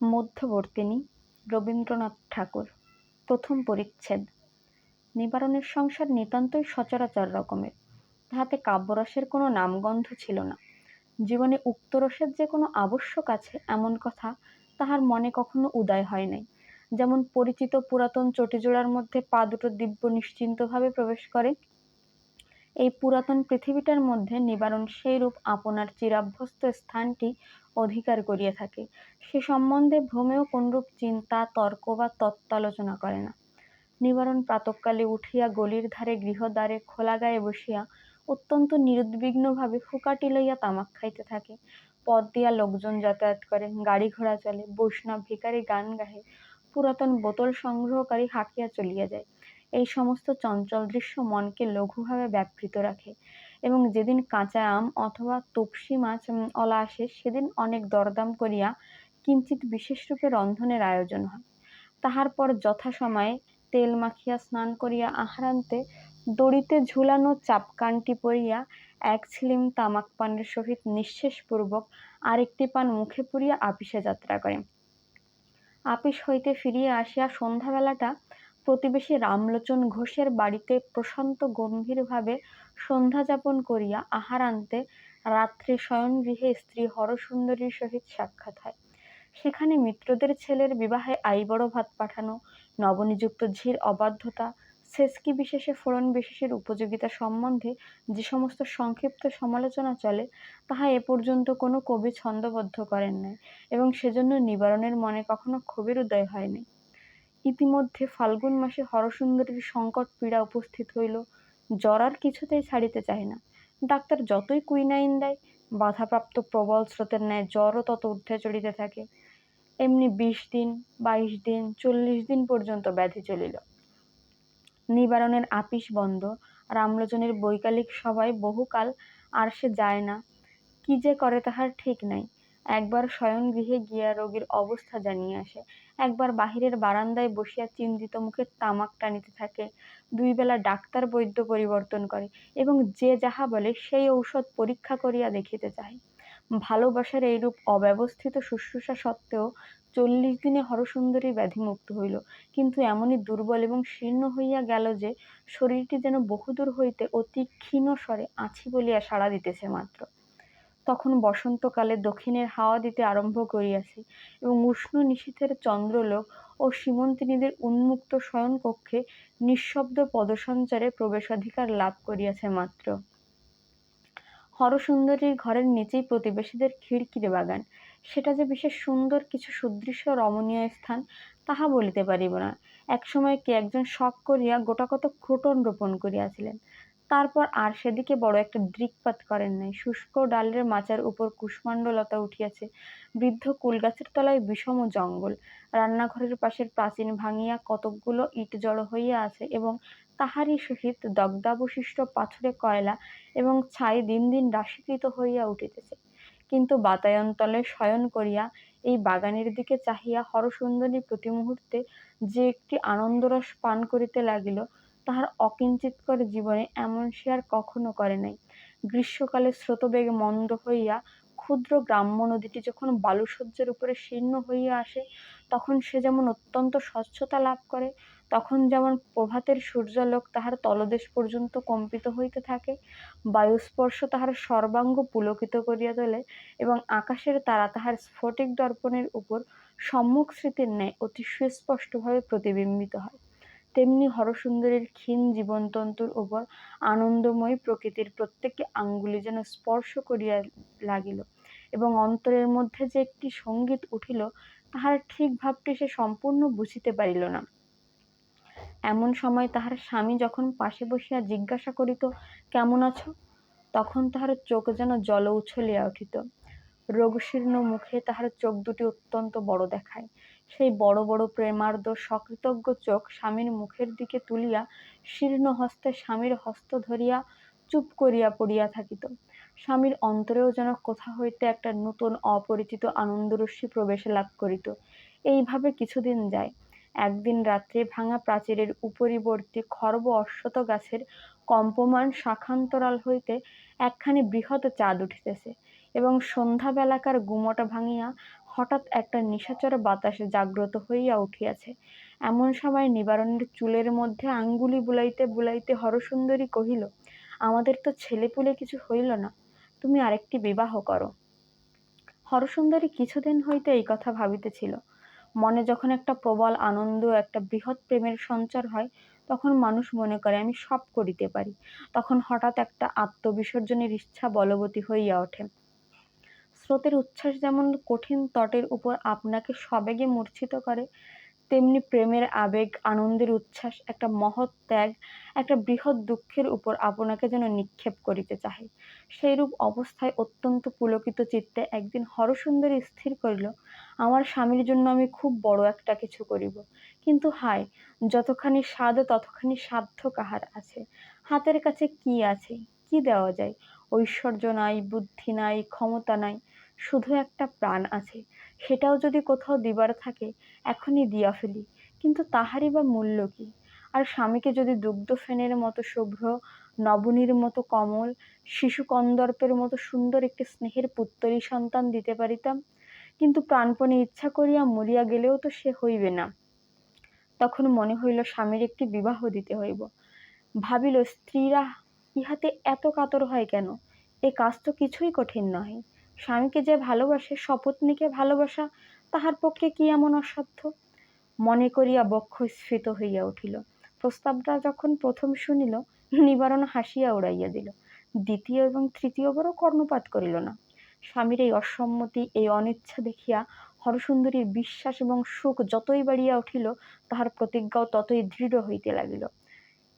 মধ্যবর্তিনী রবীন্দ্রনাথ ঠাকুর। প্রথম পরিচ্ছেদ। নিবারণের সংসার নিতান্তই সচরাচর রকমের। তাহাতে কাব্যরসের কোনো নামগন্ধ ছিল না। জীবনে উক্ত রসের যে কোনো আবশ্যক আছে এমন কথা তাহার মনে কখনো উদয় হয় নাই। যেমন পরিচিত পুরাতন চটিজোড়ার মধ্যে পা দুটো দিব্য নিশ্চিন্তভাবে প্রবেশ করে। এই পুরাতন পৃথিবীটার মধ্যে নিবারণ সেইরূপ আপনার চিরাভ্যস্ত স্থানটি অধিকার করিয়া থাকে। সে সম্বন্ধে ভ্রমেও কোনরূপ চিন্তা, তর্ক বা তত্ত্বালোচনা করে না। নিবারণ প্রাতকালে উঠিয়া গলির ধারে গৃহদ্বারে খোলা গায়ে বসিয়া অত্যন্ত নিরুদ্বিগ্নভাবে ফুকাটি লইয়া তামাক খাইতে থাকে। পথ দিয়া লোকজন যাতায়াত করে, গাড়ি ঘোড়া চলে, বৈষ্ণব ভিকারি গান গাহে, পুরাতন বোতল সংগ্রহকারী হাঁকিয়া চলিয়া যায়। এই সমস্ত চঞ্চল দৃশ্য মনকে লঘুভাবে ব্যাপৃত রাখে। এবং যেদিন কাঁচা আম অথবা তপসি মাছ অলা আসে, সেদিন অনেক দরদাম করিয়া কিঞ্চিত বিশেষরূপে রন্ধনের আয়োজন হয়। তাহার পর যথাসময়ে তেল মাখিয়া স্নান করিয়া আহারান্তে দড়িতে ঝুলানো চাপকানটি পরিয়া এক ছিলিম তামাক পানের সহিত নিঃশেষপূর্বক আরেকটি পান মুখে পুরিয়া আপিসে যাত্রা করে আপিস হইতে ফিরিয়া আসিয়া সন্ধ্যাবেলাটা প্রতিবেশী রামলোচন ঘোষের বাড়িতে প্রশান্ত গম্ভীরভাবে সন্ধ্যা যাপন করিয়া আহার আহারান্তে রাত্রে শয়নগৃহে স্ত্রী হরসুন্দরীর সহিত সাক্ষাৎ হয়। সেখানে মিত্রদের ছেলের বিবাহে আইবড় ভাত পাঠানো, নবনিযুক্ত ঝির অবাধ্যতা সেচকি বিশেষে ফোড়ন বিশেষের উপযোগিতা সম্বন্ধে যে সমস্ত সংক্ষিপ্ত সমালোচনা চলে, তাহা এ পর্যন্ত কোনো কবি ছন্দবদ্ধ করেন নাই এবং সেজন্য নিবারণের মনে কখনো ক্ষোভের উদয় হয়নি। ইতিমধ্যে ফাল্গুন মাসে হরসুন্দরীর সংকট পীড়া উপস্থিত হইল। জ্বর আর কিছুতেই ছাড়িতে চায় না। ডাক্তার যতই কুইনাইন দেয়, বাধাপ্রাপ্ত প্রবল স্রোতের ন্যায় জ্বরও তত ঊর্ধ্বে চড়িতে থাকে। এমনি বিশ দিন, বাইশ দিন, চল্লিশ দিন পর্যন্ত ব্যাধি চলিল। নিবারণের আপিস বন্ধ। রামলোচনের বৈকালিক সভায় বহুকাল আর সে যায় না। কি যে করে তাহার ঠিক নাই। একবার শয়নগৃহে গিয়া রোগীর অবস্থা জানিয়ে আসে। একবার বাহিরের বারান্দায় বসিয়া চিন্তিত মুখে তামাক টানিতে থাকে। দুই বেলা ডাক্তার বৈদ্য পরিবর্তন করে এবং যে যাহা বলে সেই ঔষধ পরীক্ষা করিয়া দেখিতে চায়। ভালোবাসার এইরূপ অব্যবস্থিত শুশ্রূষা সত্ত্বেও চল্লিশ দিনে হরসুন্দরী ব্যাধিমুক্ত হইল। কিন্তু এমনই দুর্বল এবং শীর্ণ হইয়া গেল যে, শরীরটি যেন বহুদূর হইতে অতি ক্ষীণ স্বরে আছি বলিয়া সাড়া দিতেছে মাত্র। তখন বসন্তকালে দক্ষিণের হাওয়া দিতে আরম্ভ করিয়াছে এবং উষ্ণ নিশীথের চন্দ্রলোক ও সীমন্তিনীদের উন্মুক্ত শয়নকক্ষে নিঃশব্দ পদসঞ্চারে প্রবেশাধিকার লাভ করিয়াছে মাত্র। হরসুন্দরীর ঘরের নিচেই প্রতিবেশীদের খিড়কিরে বাগান। সেটা যে বিশেষ সুন্দর কিছু সুদৃশ্য রমণীয় স্থান, তাহা বলিতে পারিব না। একসময় কে একজন শখ করিয়া গোটাকত ক্রোটন রোপণ করিয়াছিলেন। তারপর আর সেদিকে বড় একটা দৃকপাত করেন নাই। শুষ্ক ডালের মাচার উপর কুষ্মাণ্ডলতা উঠিয়াছে। বৃদ্ধ কুলগাছের তলায় বিষম জঙ্গল। রান্নাঘরের পাশের প্রাচীন ভাঙিয়া কতকগুলো ইট জড়ো হইয়া আছে এবং তাহারই সহিত দগ্ধাবশিষ্ট পাথরে কয়লা এবং ছাই দিন দিন রাশীকৃত হইয়া উঠিতেছে। কিন্তু বাতায়ন বাতায়নতলে শয়ন করিয়া এই বাগানের দিকে চাহিয়া হরসুন্দরী প্রতি মুহূর্তে যে একটি আনন্দরস পান করিতে লাগিল তাহার অকিঞ্চিৎকর জীবনে এমন সে আর কখনো করে নাই। গ্রীষ্মকালে স্রোতবেগ মন্দ হইয়া ক্ষুদ্র গ্রাম্য নদীটি যখন বালুসজ্জার উপরে শীর্ণ হইয়া আসে, তখন সে যেমন অত্যন্ত স্বচ্ছতা লাভ করে, তখন যেমন প্রভাতের সূর্যালোক তাহার তলদেশ পর্যন্ত কম্পিত হইতে থাকে, বায়ুস্পর্শ তাহার সর্বাঙ্গ পুলকিত করিয়া তোলে এবং আকাশের তারা তাহার স্ফটিক দর্পণের উপর সম্মুখ স্মৃতির ন্যায় অতি সুস্পষ্টভাবে প্রতিবিম্বিত হয়। তেমনি হরসুন্দরীর ক্ষীণ জীবনতন্তুর উপর আনন্দময়ী প্রকৃতির প্রত্যেকটি আঙ্গুলি যেন স্পর্শ করিয়া লাগিল এবং অন্তরের মধ্যে যে একটি সংগীত উঠিল, তাহার ঠিক ভাবটি সে সম্পূর্ণ বুঝিতে পারিল না। এমন সময় তাহার স্বামী যখন পাশে বসিয়া জিজ্ঞাসা করিত, কেমন আছো? তখন তাহার চোখ যেন জল উছলিয়া উঠিত। রোগশীর্ণ মুখে তাহার চোখ দুটি অত্যন্ত বড় দেখায়। সেই বড় বড় প্রেমার্দ সকৃতজ্ঞ চোখ স্বামীর মুখের দিকে তুলিয়া শীর্ণ হস্তে স্বামীর হস্ত ধরিয়া চুপ করিয়া পড়িয়া থাকিত। স্বামীর অন্তরেও যেন কোথা হইতে একটা নূতন অপরিচিত আনন্দরশ্মি প্রবেশ লাভ করিত। এইভাবে কিছুদিন যায়। একদিন রাত্রে ভাঙা প্রাচীরের উপরিবর্তী খর্ব অশ্বত গাছের কম্পমান শাখান্তরাল হইতে একখানি বৃহৎ চাঁদ উঠিতেছে। এবং সন্ধ্যাবেলাকার গুমোটা ভাঙিয়া হঠাৎ একটা নিশাচর বাতাসে জাগ্রত হইয়া উঠিয়াছে। এমন সময় নিবারণের চুলের মধ্যে আঙ্গুলি বুলাইতে বুলাইতে হরসুন্দরী কহিল, আমাদের তো ছেলেপুলে কিছু হইল না, তুমি আরেকটি বিবাহ করো। হরসুন্দরী কিছুদিন হইতে এই কথা ভাবিতেছিল। মনে যখন একটা প্রবল আনন্দ, একটা বৃহৎ প্রেমের সঞ্চার হয়, তখন মানুষ মনে করে, আমি সব করিতে পারি। তখন হঠাৎ একটা আত্মবিসর্জনের ইচ্ছা বলবতী হইয়া ওঠে। স্রোতের উচ্ছ্বাস যেমন কঠিন তটের উপর আপনাকে সবেগে মূর্ছিত করে, তেমনি প্রেমের আবেগ, আনন্দের উচ্ছ্বাস, একটা মহৎ ত্যাগ, একটা বৃহৎ দুঃখের উপর আপনাকে যেন নিক্ষেপ করিতে চাহে। সেইরূপ অবস্থায় অত্যন্ত পুলকিত চিত্তে একদিন হরসুন্দরী স্থির করিল, আমার স্বামীর জন্য আমি খুব বড় একটা কিছু করিব। কিন্তু হায়, যতখানি স্বাদ, ততখানি সাধ্য কাহার আছে? হাতের কাছে কি আছে? কি দেওয়া যায়? ঐশ্বর্য নাই, বুদ্ধি নাই, ক্ষমতা নাই। শুধু একটা প্রাণ আছে, সেটাও যদি কোথাও দিবার থাকে, এখনই দিয়া ফেলি। কিন্তু তাহারই বা মূল্য কি? আর স্বামীকে যদি দুগ্ধ ফেনের মতো শুভ্র, নবনীর মতো কমল, শিশু কন্দর্পের মতো সুন্দর একটি স্নেহের পুত্তরী সন্তান দিতে পারিতাম, কিন্তু প্রাণপণে ইচ্ছা করিয়া মরিয়া গেলেও তো সে হইবে না। তখন মনে হইল স্বামীর একটি বিবাহ দিতে হইব। ভাবিল, স্ত্রীরা ইহাতে এত কাতর হয় কেন? এ কাজ তো কিছুই কঠিন নহে। স্বামীকে যে ভালোবাসে, শপথনীকে ভালোবাসা, তাহার পক্ষে কি এমন অসাধ্য? মনে করিয়া বক্ষ স্ফীত হইয়া উঠিল। প্রস্তাবটা যখন প্রথম শুনিল, নিবারণ হাসিয়া উড়াইয়া দিল। দ্বিতীয় এবং তৃতীয়বারও কর্ণপাত করিল না। স্বামীর এই অসম্মতি, এই অনিচ্ছা দেখিয়া হরসুন্দরীর বিশ্বাস এবং সুখ যতই বাড়িয়া উঠিল, তাহার প্রতিজ্ঞাও ততই দৃঢ় হইতে লাগিল।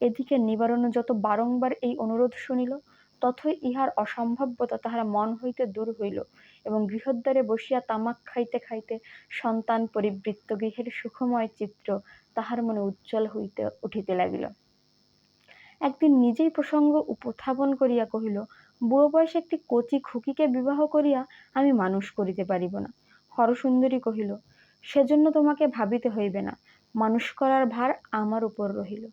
এদিকে নিবারণ যত বারংবার এই অনুরোধ শুনিল ততই ইহার অসম্ভাব্যতা তাহার মন হইতে দূর হইল এবং গৃহদ্বারে বসিয়া তামাক খাইতে খাইতে সন্তান পরিবৃত্ত গৃহের সুখময় চিত্র তাহার মনে উজ্জ্বল হইতে উঠিতে লাগিল। একদিন নিজেই প্রসঙ্গ উপস্থাপন করিয়া কহিল, বুড়ো বয়সে একটি কচি খুকিকে বিবাহ করিয়া আমি মানুষ করিতে পারিব না। হরসুন্দরী কহিল, সেজন্য তোমাকে ভাবিতে হইবে না, মানুষ করার ভার আমার উপর রহিল।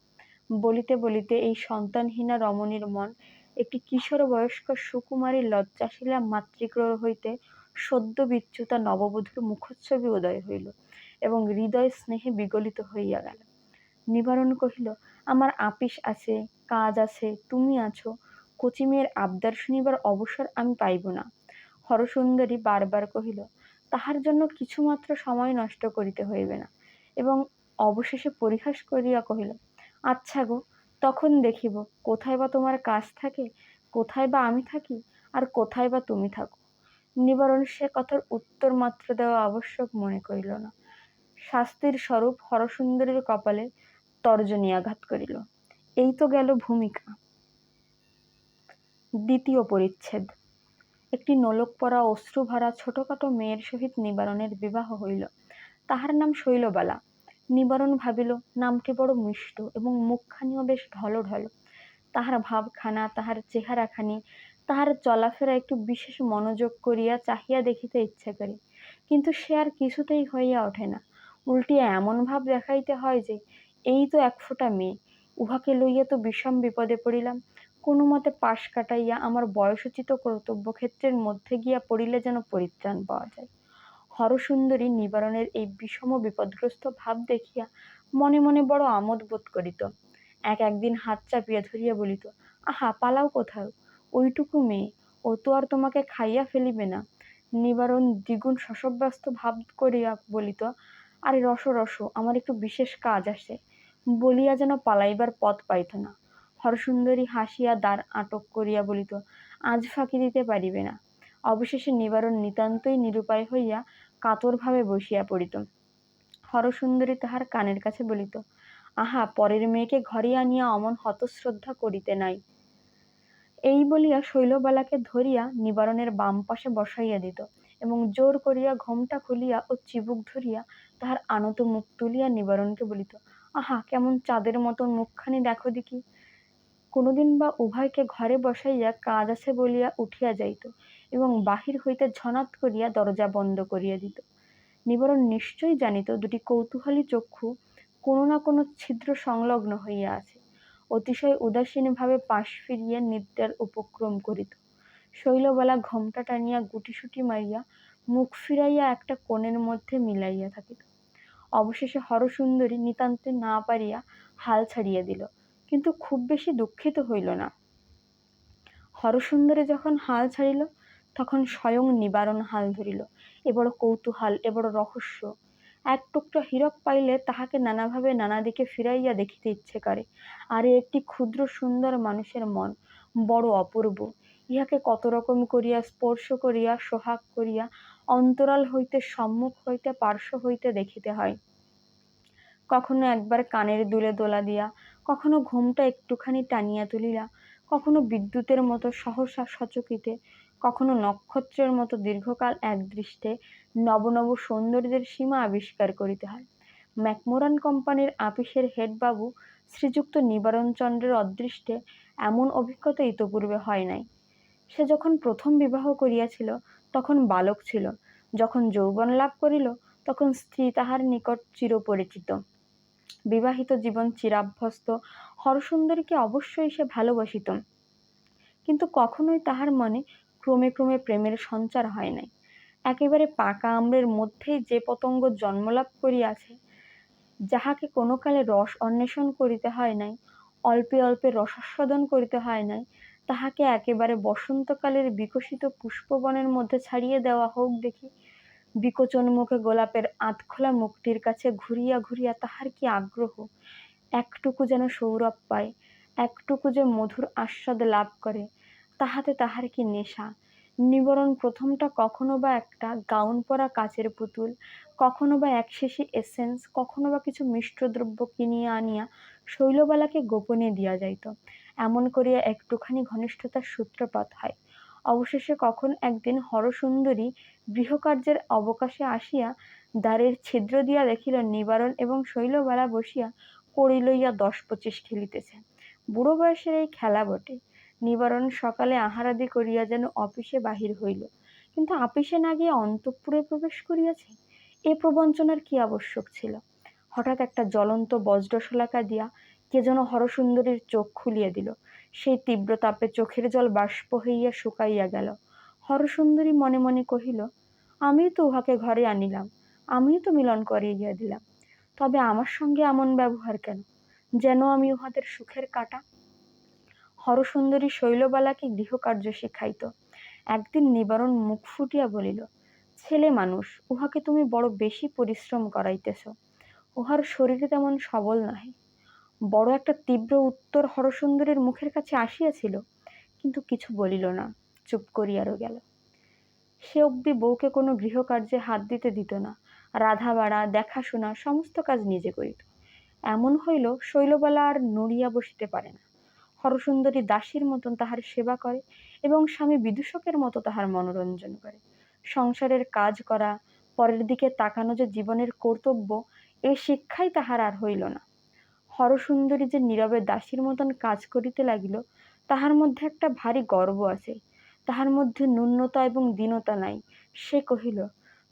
বলিতে বলিতে এই সন্তানহীনা রমণীর মন একটি কিশোর বয়স্ক সুকুমারী লজ্জাশীলা মাতৃগ্রহ হইতে সদ্য বিচ্যুতা নববধূর মুখচ্ছবি উদয় হইল এবং হৃদয় স্নেহে বিগলিত হইয়া গেল। নিবারণ কহিল, আমার আপিস আছে, কাজ আছে, তুমি আছো, কচি মেয়ের আবদার শুনিবার অবসর আমি পাইব না। হরসুন্দরী বারবার কহিল, তাহার জন্য কিছুমাত্র সময় নষ্ট করিতে হইবে না। এবং অবশেষে পরিহাস করিয়া কহিল আচ্ছা গো তখন দেখিব, কোথায় বা তোমার কাজ থাকে, কোথায় বা আমি থাকি, আর কোথায় বা তুমি থাকো। নিবারণ সে কথার উত্তর মাত্র দেওয়া আবশ্যক মনে করিল না। শাস্তির স্বরূপ হরসুন্দরীর কপালে তর্জনী আঘাত করিল। এই তো গেল ভূমিকা। দ্বিতীয় পরিচ্ছেদ। একটি নোলক পরা অশ্রুভরা ছোটখাটো মেয়ের সহিত নিবারণের বিবাহ হইল। তাহার নাম শৈলবালা। নিবারণ ভাবিল, নামটি বড় মিষ্ট এবং মুখখানিও বেশ ঢলো ঢলো তাহার ভাবখানা, তাহার চেহারাখানি, তাহার চলাফেরা একটু বিশেষ মনোযোগ করিয়া চাহিয়া দেখিতে ইচ্ছা করে। কিন্তু সে আর কিছুতেই হইয়া ওঠে না। উল্টিয়া এমন ভাব দেখাইতে হয় যে, এই তো এক ফোঁটা মেয়ে। উহাকে লইয়া তো বিষম বিপদে পড়িলাম। কোনো মতে পাশ কাটাইয়া আমার বয়সোচিত কর্তব্যক্ষেত্রের মধ্যে গিয়া পড়িলে যেন পরিত্রাণ পাওয়া যায়। হরসুন্দরী নিবারণের এই বিষম বিপদগ্রস্ত ভাব দেখিয়া মনে মনে বড় আমোদ বোধ করিত। এক একদিন হাত চাপিয়া ধরিয়া বলিত, আহা, পালাও কোথাও? ওইটুকু মেয়ে, ও তো আর তোমাকে খাইয়া ফেলিবে না। নিবারণ দ্বিগুণ শশব্যস্ত ভাব করিয়া বলিত, আরে, রস রস, আমার একটু বিশেষ কাজ আসে বলিয়া যেন পালাইবার পথ পাইত না। হরসুন্দরী হাসিয়া দ্বার আটক করিয়া বলিত, আজ ফাঁকি দিতে পারিবে না। অবশেষে নিবারণ নিতান্তই নিরুপায় হইয়া কাতরভাবে বসিয়া পড়িত। হরসুন্দরী তাহার কানের কাছে বলিত, আহা, পরের মেয়েকে ঘরে আনিয়া অমন হতশ্রদ্ধা করিতে নাই এই বলিয়া শৈলবালাকে ধরিয়া নিবারণের বাম পাশে বসাইয়া দিত এবং জোর করিয়া ঘোমটা খুলিয়া ও চিবুক ধরিয়া তাহার আনত মুখ তুলিয়া নিবারণকে বলিত, আহা, কেমন চাঁদের মতন মুখখানি দেখো দেখি কোনোদিন বা উভয়কে ঘরে বসাইয়া কাজ আছে বলিয়া উঠিয়া যাইত। এবং বাহির হইতে ঝনাত করিয়া দরজা বন্ধ করিয়া দিত। নিবারণ নিশ্চয়ই জানিত দুটি কৌতূহলী চক্ষু কোনো না কোনো ছিদ্র সংলগ্ন হইয়া আছে। অতিশয় উদাসীনভাবে পাশ ফিরিয়া নিদ্রার উপক্রম করিত। শৈলবালা ঘোমটা টানিয়া গুটিসুটি মারিয়া মুখ ফিরাইয়া একটা কোণের মধ্যে মিলাইয়া থাকিত। অবশেষে হরসুন্দরী নিতান্তে না পারিয়া হাল ছাড়িয়া দিল, কিন্তু খুব বেশি দুঃখিত হইল না। হরসুন্দরী যখন হাল ছাড়িল তখন স্বয়ং নিবারণ হাল ধরিল, এ বড় কৌতূহল, এ বড় রহস্য। এক টুকরা হীরক পাইলে তাহাকে নানাভাবে নানা দিকে ফিরাইয়া দেখিতে ইচ্ছে করে। আর, একটি ক্ষুদ্র সুন্দর মানুষের মন, বড় অপূর্ব। ইহাকে কত রকম করিয়া স্পর্শ করিয়া, সোহাগ করিয়া, অন্তরাল হইতে, সম্মুখ হইতে, পার্শ্ব হইতে দেখিতে হয়। কখনো একবার কানের দুলে দোলা দিয়া, কখনো ঘুমটা একটুখানি টানিয়া তুলিয়া কখনো বিদ্যুতের মতো সহসা সচকিতে কখনো নক্ষত্রের মতো দীর্ঘকাল একদৃষ্টে নব নব সৌন্দর্যের সীমা আবিষ্কার করিতে হয়। ম্যাকমোরান কোম্পানির আপিসের হেডবাবু শ্রীযুক্ত নিবারণচন্দ্রের অদৃষ্টে এমন অভিজ্ঞতা ইতপূর্বে হয় নাই। সে যখন প্রথম বিবাহ করিয়াছিল, তখন বালক ছিল। যখন যৌবন লাভ করিল, তখন স্ত্রী তাহার নিকট চিরপরিচিত। বিবাহিত জীবন চিরাভ্যস্ত, হরসুন্দরীকে অবশ্যই সে ভালোবাসিত। কিন্তু কখনোই তাহার মনে ক্রমে ক্রমে প্রেমের সঞ্চার হয় নাই। একেবারে পাকা আম্রের মধ্যেই যে পতঙ্গ জন্মলাভ করিয়াছে, যাহাকে কোনো কালে রস অন্বেষণ করিতে হয় নাই, অল্পে অল্পে রসাস্বাদন করিতে হয় নাই, তাহাকে একেবারে বসন্তকালের বিকশিত পুষ্পবনের মধ্যে ছাড়িয়ে দেওয়া হোক দেখি, বিকোচন মুখে গোলাপের আধখোলা মুখটির কাছে ঘুরিয়া ঘুরিয়া তাহার কি আগ্রহ? একটুকু যেন সৌরভ পায়, একটুকু যে মধুর আস্বাদ লাভ করে তাহাতে তাহার কি নেশা? নিবরণ প্রথমটা কখনো বা একটা গাউন পরা কাচের পুতুল, কখনো বা এক শেষে এসেন্স কখনো বা কিছু মিষ্টদ্রব্য কিনিয়া আনিয়া শৈলবালাকে গোপনে দিয়া যাইত। এমন করিয়া একটুখানি ঘনিষ্ঠতার সূত্রপাত হয়। অবশেষে কখন একদিন হরসুন্দরী গৃহকার্যের অবকাশে আসিয়া দ্বারের ছিদ্র দিয়া দেখিল নিবারণ এবং শৈলবালা বসিয়া কড়ি লইয়া দশ পঁচিশ খেলিতেছে। বুড়ো বয়সের এই খেলা বটে। নিবারণ সকালে আহারাদি করিয়া যেন অফিসে বাহির হইল। কিন্তু আপিসে না গিয়ে অন্তঃপুরে প্রবেশ করিয়াছে? এ প্রবঞ্চনার কি আবশ্যক ছিল? হঠাৎ একটা জ্বলন্ত বজ্রশলাকা দিয়া কে যেন হরসুন্দরীর চোখ খুলিয়া দিল। সেই তীব্র তাপে চোখের জল বাষ্প হইয়া শুকাইয়া গেল। হরসুন্দরী মনে মনে কহিল, আমিও তো উহাকে ঘরে আনিলাম। আমিও তো মিলন করিয়া দিলাম। তবে আমার সঙ্গে এমন ব্যবহার কেন? যেন আমি উহাদের সুখের কাটা হরসুন্দরী শৈলবালাকে গৃহকার্য শিখাইত। একদিন নিবারণ মুখ ফুটিয়া বলিল, ছেলে মানুষ, উহাকে তুমি বড় বেশি পরিশ্রম করাইতেছ। উহার শরীরে তেমন সবল নহে। বড় একটা তীব্র উত্তর হরসুন্দরীর মুখের কাছে আসিয়াছিল, কিন্তু কিছু বলিল না। চুপ করিয়ারও গেল। সে অবধি বউকে কোনো গৃহকার্যে হাত দিতে দিত না। রাধা বাড়া, দেখাশোনা, সমস্ত কাজ নিজে করিত। এমন হইল শৈলবালা আর নড়িয়া বসিতে পারে না। হরসুন্দরী দাসীর মতন তাহার সেবা করে এবং স্বামী বিদূষকের মতো তাহার মনোরঞ্জন করে। সংসারের কাজ করা, পরের দিকে তাকানো যে জীবনের কর্তব্য এই শিক্ষাই তাহার আর হইল না। হরসুন্দরী যে নীরবে দাসীর মতন কাজ করিতে লাগিল, তাহার মধ্যে একটা ভারী গর্ব আছে। তাহার মধ্যে ন্যূনতা এবং দীনতা নাই। সে কহিল,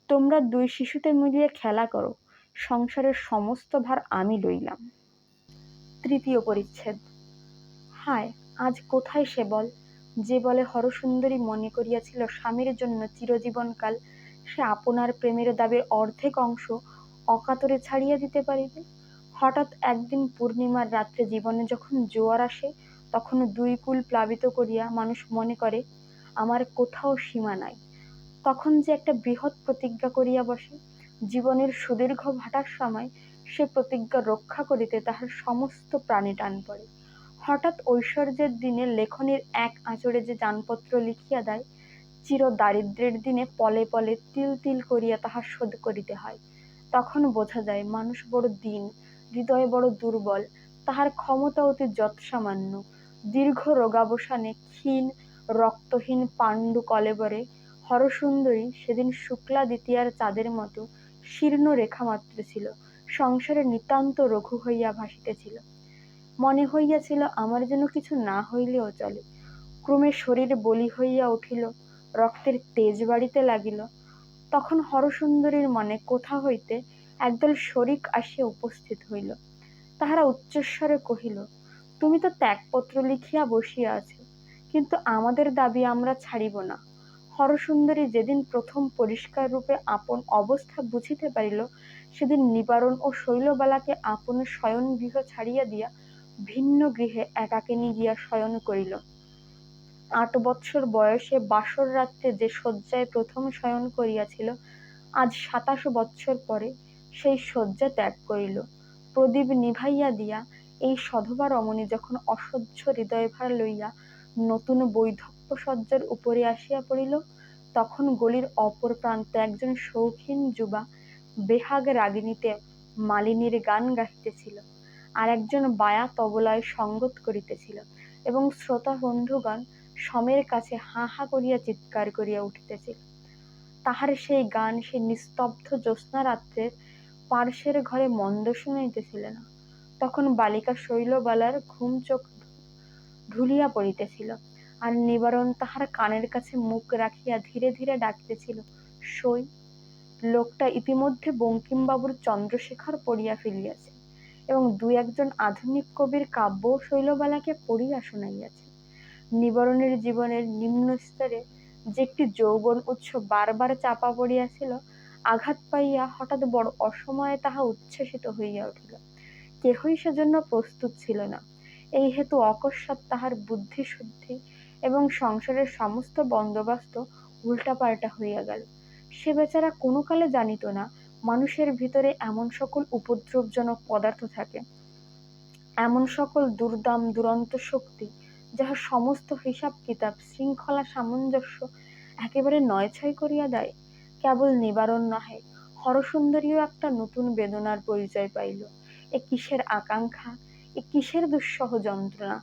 তোমরা দুই শিশুতে মিলিয়ে খেলা করো। সংসারের সমস্ত ভার আমি লইলাম। তৃতীয় পরিচ্ছেদ। হায় আজ কোথায় সে বল? যে বলে হরসুন্দরী মনে করিয়াছিল স্বামীর জন্য চিরজীবনকাল, সে আপনার প্রেমের দাবির অর্ধেক অংশ অকাতরে ছাড়িয়া দিতে পারিবে? হঠাৎ একদিন পূর্ণিমার রাত্রে জীবনে যখন জোয়ার আসে, তখন দুই কুল প্লাবিত করিয়া মানুষ মনে করে, আমার কোথাও সীমা নাই। তখন যে একটা বৃহৎ প্রতিজ্ঞা করিয়া বসে। জীবনের সুদীর্ঘ ভাটার সময় সে প্রতিজ্ঞা রক্ষা করিতে তাহার সমস্ত প্রাণী টান পড়ে। হঠাৎ ঐশ্বর্যের দিনে লেখনীর এক আঁচড়ে যে যানপত্র লিখিয়া দেয়, চির দারিদ্রের দিনে পলে পলে তিল তিল করিয়া তাহা শোধ করিতে হয়। তখন বোঝা যায়, মানুষ বড় দিন, হৃদয়ে বড় দুর্বল, তাহার ক্ষমতা অতি যৎসামান্য। দীর্ঘ রোগাবসানে ক্ষীণ, রক্তহীন পাণ্ডু কলেবরে হরসুন্দরী সেদিন শুক্লা দ্বিতীয়ার চাঁদের মতো শীর্ণ রেখা মাত্র ছিল। সংসারে নিতান্ত রঘু হইয়া ভাসিতেছিল। মনে হইয়াছিল আমার যেন কিছু না হইলেও চলে। ক্রমে শরীর বলি হইয়া উঠিল, রক্তের তেজ বাড়িতে লাগিল। তখন হরসুন্দরীর মনে কোথা হইতে একদল শরিক আসিয়া উপস্থিত হইল। তাহারা উচ্চস্বরে কহিল, তুমি তো ত্যাগপত্র লিখিয়া বসিয়া আছো, কিন্তু আমাদের দাবি আমরা ছাড়িব না। হরসুন্দরী যেদিন প্রথম পরিষ্কার রূপে আপন অবস্থা বুঝিতে পারিল, সেদিন নিবারণ ও শৈলবালাকে আপন শয়ন গৃহ ছাড়িয়া দিয়া ভিন্ন গৃহে একাকিনী গিয়া শয়ন করিল। আট বৎসর বয়সে বাসর রাত্রে যে শয্যায় প্রথম শয়ন করিয়াছিল, আজ সাতাশ বৎসর পরে সেই শয্যা ত্যাগ করিল। প্রদীপ নিভাইয়া দিয়া এই সধবা রমণী যখন অসহ্য হৃদয়ভার লইয়া নতুন বৈধব্য সজ্জার উপরে আসিয়া পড়িল, তখন গলির অপর প্রান্তে একজন শৌখিন যুবা বেহাগ রাগিনীতে মালিনীর গান গাহিতেছিল। আর একজন বায়া তবলায় সঙ্গত করিতেছিল এবং শ্রোতা বন্ধুগণ সমের কাছে হা হা করিয়া চিৎকার করিয়া উঠিতেছিল। তাহার সেই গান সেই নিস্তব্ধ জ্যোৎস্না রাত্রের পার্শ্বের ঘরে মন্দ শুনাইতেছিল না। তখন বালিকা শৈলবালার ঘুম চোখ ঢুলিয়া পড়িতেছিল আর নিবারণ তাহার কানের কাছে মুখ রাখিয়া ধীরে ধীরে ডাকিতেছিল সই লোকটা ইতিমধ্যে বঙ্কিমবাবুর চন্দ্রশেখর পড়িয়া ফেলিয়াছে। এবং দু একজন আধুনিক কবির কাব্য শৈলবালাকে পড়িয়া শোনাইয়াছে। নিবারণের জীবনের নিম্ন স্তরে যে একটি যৌবন উৎস বারবার চাপা পড়িয়াছিল, আঘাত পাইয়া হঠাৎ বড় অসময়ে তাহা উচ্ছ্বসিত হইয়া উঠিল। কেহই সেজন্য প্রস্তুত ছিল না। এই হেতু অকস্মাৎ তাহার বুদ্ধি শুদ্ধি এবং সংসারের সমস্ত বন্দোবস্ত উল্টাপাল্টা হইয়া গেল। সে বেচারা কোনো কালে জানিত না মানুষের ভিতরে এমন সকল উপদ্রবজনক পদার্থ থাকে, এমন সকল দুর্দাম দুরন্ত শক্তি যাহা সমস্ত হিসাব কিতাব শৃঙ্খলা সামঞ্জস্য একেবারে নয়ছয় করিয়া দেয়, কেবল নিবারণ নহে। হরসুন্দরীও একটা নতুন বেদনার পরিচয় পাইল। এ কিসের আকাঙ্ক্ষা? এ কিসের দুঃসহ যন্ত্রণা?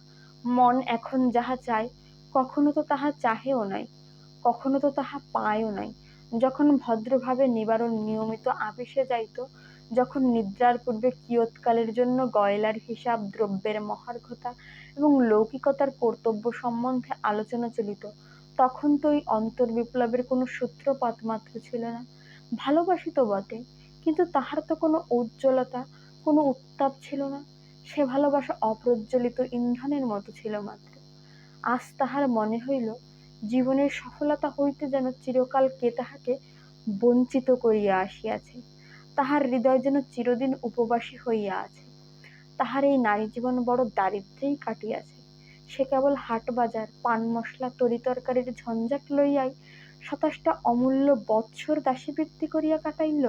মন এখন যাহা চায়, কখনো তো তাহা চাহেও নাই, কখনো তো তাহা পায়ও নাই। যখন ভদ্রভাবে নিবারণ নিয়মিত আপিসে যাইত, যখন নিদ্রার পূর্বে কিয়ৎকালের জন্য গয়লার হিসাব, দ্রব্যের মহার্ঘতা এবং লৌকিকতার কর্তব্য সম্বন্ধে আলোচনা চলিত, তখন তো এই অন্তর্বিপ্লবের কোনো সূত্রপাত মাত্র ছিল না। ভালোবাসিত বটে, কিন্তু তাহার তো কোনো উজ্জ্বলতা, কোনো উত্তাপ ছিল না। সে ভালোবাসা অপ্রজ্বলিত ইন্ধনের মতো ছিল মাত্র। আজ তাহার মনে হইল জীবনের সফলতা হইতে যেন চিরকাল কে তাহাকে বঞ্চিত করিয়া আসিয়াছে, তাহার হৃদয় যেন চিরদিন উপবাসী হইয়া আছে, তাহার এই নারী জীবন বড় দারিদ্রেই কাটিয়াছে। সে কেবল হাট বাজার, পান মশলা, তরি তরকারির ঝঞ্ঝাট লইয়াই সাতাশটা অমূল্য বৎসর দাসীবৃত্তি করিয়া কাটাইল,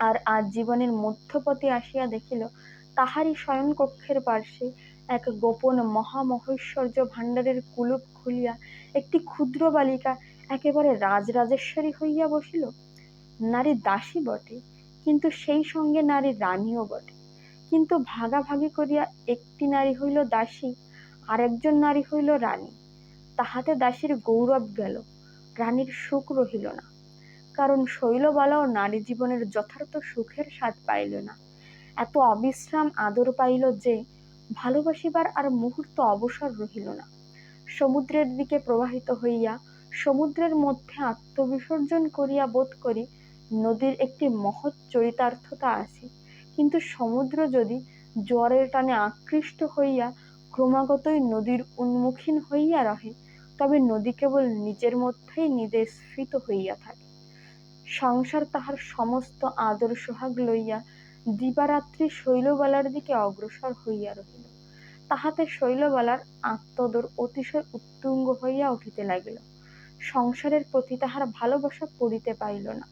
আর আজ জীবনের মধ্যপথে আসিয়া দেখিল, তাহারই শয়নকক্ষের পার্শ্বে এক গোপন মহামহৈশ্বর্য ভাণ্ডারের কুলুপ খুলিয়া একটি ক্ষুদ্র বালিকা একেবারে রাজরাজেশ্বরী হইয়া বসিল। নারী দাসী বটে, কিন্তু সেই সঙ্গে নারী রানীও বটে। কিন্তু ভাগাভাগি করিয়া একটি নারী হইল দাসী আর একজন নারী হইল রানী। তাহাতে দাসীর গৌরব গেল, রানীর সুখ রহিল না। কারণ শৈলবালাও নারী জীবনের যথার্থ সুখের স্বাদ পাইল না। এত অবিশ্রাম আদর পাইল যে ভালোবাসিবার আর মুহূর্ত অবসর রহিল না। সমুদ্রের দিকে প্রবাহিত হইয়া সমুদ্রের মধ্যে আত্মবিসর্জন করিয়া বোধ করি নদীর একটি মহৎ চরিতার্থতা আছে। কিন্তু সমুদ্র যদি জোয়ারের টানে আকৃষ্ট হইয়া ক্রমাগতই নদীর উন্মুখীন হইয়া রহে, তবে নদী কেবল নিজের মধ্যেই নিজে স্ফীত হইয়া থাকে। সংসার তাহার সমস্ত আদর সোহাগ লইয়া দিবারাত্রি শৈলবালার দিকে অগ্রসর হইয়া রহিল। তাহাতে শৈলবালার আত্মদর অতিশয় উত্তুঙ্গ হইয়া উঠিতে লাগিল। সংসারের প্রতি তাহার ভালোবাসা পড়িতে পাইল না।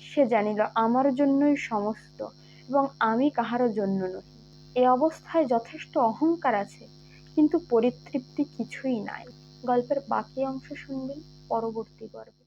সে জানিল, আমার জন্যই সমস্ত এবং আমি কাহারও জন্য নহি। এ অবস্থায় যথেষ্ট অহংকার আছে, কিন্তু পরিতৃপ্তি কিছুই নাই। গল্পের বাকি অংশ শুনবেন পরবর্তী পর্বে।